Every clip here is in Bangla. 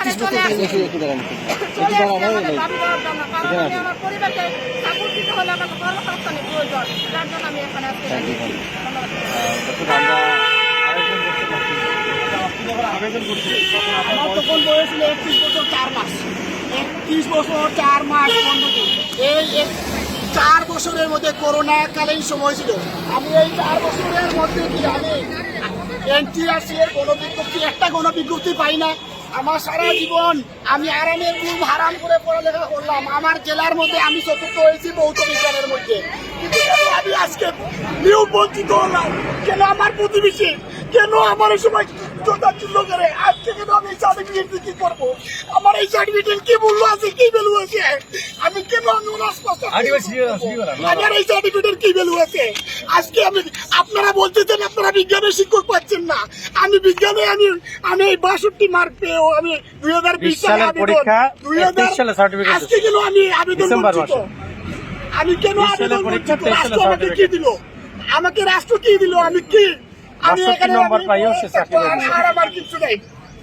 এখানে চলে আসি চলে আসি আমাদের দাবি দেওয়ার জন্য কারণ আমি আমার পরিবারকে সাপোর্ট দিতে হলে আমার কর্মসংস্থানের প্রয়োজন। যার জন্য আমি এখানে আসতে আমার তখন বয়স ছিল একত্রিশ বছর চার মাস। একত্রিশ বছর চার মাস এই এক- চার বছরের মধ্যে করোনা করোনাকালীন সময় ছিল। আমি এই চার বছরের মধ্যে কি আমি এনটিআরসি এর গণবিজ্ঞপ্তি একটা গণবিজ্ঞপ্তি পাই না। আমার সারা জীবন আমি আরামের রুম হারাম করে পড়ালেখা করলাম। আমার জেলার মধ্যে আমি চতুর্থ হয়েছি বৌদ্ধ বিজ্ঞানের মধ্যে। কিন্তু আমি আজকে নিয়োগ বঞ্চিত হলাম? কেন আমার প্রতিবেশী কেন আমার এই সময় করে? আজকে কেন আমি এই সার্টিফিকেট কি করব? আমার এই সার্টিফিকেট কি মূল্য আছে কি ভ্যালু আছে? আমি কেন আমি আমার এই সার্টিফিকেট কি ভ্যালু আছে? আজকে আমি আপনারা বলতেছেন আপনারা বিজ্ঞানের শিক্ষক পাচ্ছেন না। আমি বিজ্ঞানে আমি আমি এই বাষট্টি মার্ক পেয়েও আমি দুই হাজার বিশ সালে আবেদন। পরীক্ষা, দুই 31 সালে certificate আজকে কেন আমি আবেদন? মাসে। আমি কেন 20 সালের আবেদন পরীক্ষা, বঞ্চিত? 23 সালে রাষ্ট্র আমাকে কি দিল? আমাকে রাষ্ট্র কি দিল? আমি কি আমি এখানে নম্বর পাইও বসে সে চাকরি থাকব, আর আমার কিছু নেই।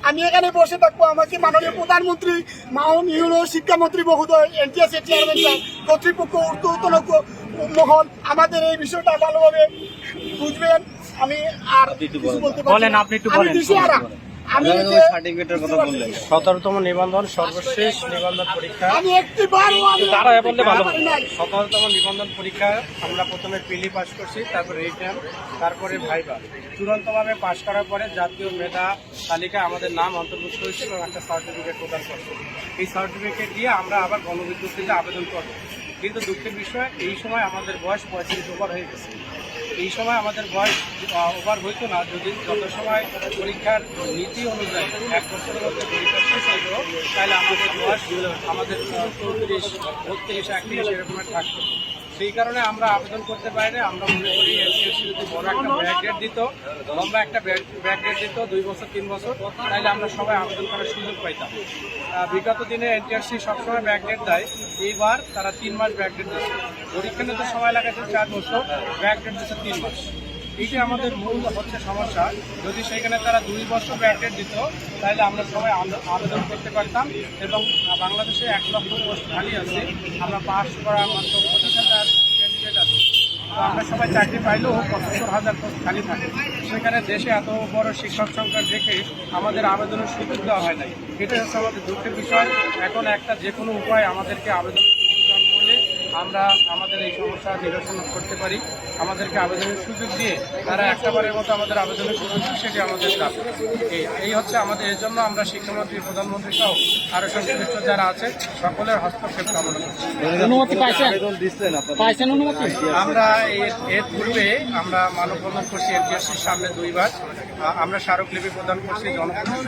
আমি এখানে বসে থাকব আমাকে মাননীয় প্রধানমন্ত্রী মাহমিউর ইউনো শিক্ষামন্ত্রী মহোদয় এনটিএসএ চেয়ারম্যান কর্তৃপক্ষ ঊর্ধ্বতন মহল আমাদের এই বিষয়টা ভালোভাবে বুঝবেন। আমি আর বলতে পারি বলেন, আপনি একটু বলেন। সতেরোতম নিবন্ধন সর্বশেষ নিবন্ধন পরীক্ষা। আমি একটি বারও আমি তারা বললে ভালো সতেরোতম নিবন্ধন পরীক্ষা আমরা প্রথমে পিলি পাস করছি তারপরে রিটার্ন তারপরে ভাইবা। চূড়ান্তভাবে পাশ করার পরে জাতীয় মেধা তালিকায় আমাদের নাম অন্তর্ভুক্ত হয়েছে এবং একটা সার্টিফিকেট প্রদান করছে। এই সার্টিফিকেট দিয়ে আমরা আবার গণবিজ্ঞপ্তিতে আবেদন করব। কিন্তু দুঃখের বিষয় এই সময় আমাদের বয়স পঁয়ত্রিশ ওভার হয়ে গেছে। এই সময় আমাদের বয়স ওভার হইতো না, যদি যত সময় পরীক্ষার নীতি অনুযায়ী এক বছরের মধ্যে পরীক্ষা শেষ হইত, তাহলে আমাদের বয়স আমাদের চৌত্রিশ, বত্রিশ, একত্রিশ এরকমের থাকতো। সেই কারণে আমরা আবেদন করতে পারি না আমরা মনে করি এনসিএসসি যদি বড় একটা ব্যাকডেট দিত, লম্বা একটা ব্যাকডেট দিত, দুই বছর, তিন বছর, তাহলে আমরা সবাই আবেদন করার সুযোগ পাইতাম। বিগত দিনে এনটিআরসি সবসময় ব্যাকডেট দেয়। এইবার তারা তিন মাস ব্যাকডেট দিচ্ছে। পরীক্ষা নিতে সময় লাগাচ্ছে চার বছর ব্যাকডেট দিচ্ছে তিন মাস। এইটা আমাদের মূল হচ্ছে সমস্যা। যদি সেখানে তারা দুই বছর ব্যাকডেট দিত, তাহলে আমরা সবাই আবে- আবেদন করতে পারতাম এবং বাংলাদেশে এক লক্ষ পোস্ট খালি আছে। আমরা পাস করা মাত্র পঁচিশ হাজার ক্যান্ডিডেট আছে। আমরা সবাই চাকরি পাইলেও পঁচাত্তর হাজার পোস্ট খালি থাকে। সেখানে দেশে এত বড় শিক্ষক সংখ্যা দেখে আমাদের আবেদনের সুযোগ দেওয়া হয় নাই। এটা হচ্ছে আমাদের দুঃখের বিষয়। এখন একটা যে কোনো উপায় আমাদেরকে আবেদনের সুযোগ দান করলে আমরা আমাদের এই সমস্যা নিরসন করতে পারি। আমাদেরকে আবেদনের সুযোগ দিয়ে তারা একটাবারের মতো আমাদের আবেদনের সুযোগ সেটি আমাদের দাবি। এই- এই হচ্ছে আমাদের এর জন্য আমরা শিক্ষামন্ত্রী প্রধানমন্ত্রী সহ আরও সংশ্লিষ্ট যারা আছে সকলের হস্তক্ষেপ কামনা করছি। অনুমতি পাইছেন? আবেদন দিচ্ছেন আপনাদের। পাইছেন অনুমতি? আমরা এর এর পূর্বে আমরা মানববন্ধন করছি এনটিএসসির সামনে দুইবার। আমরা স্মারকলিপি প্রদান করছি জনপ্রতিনিধি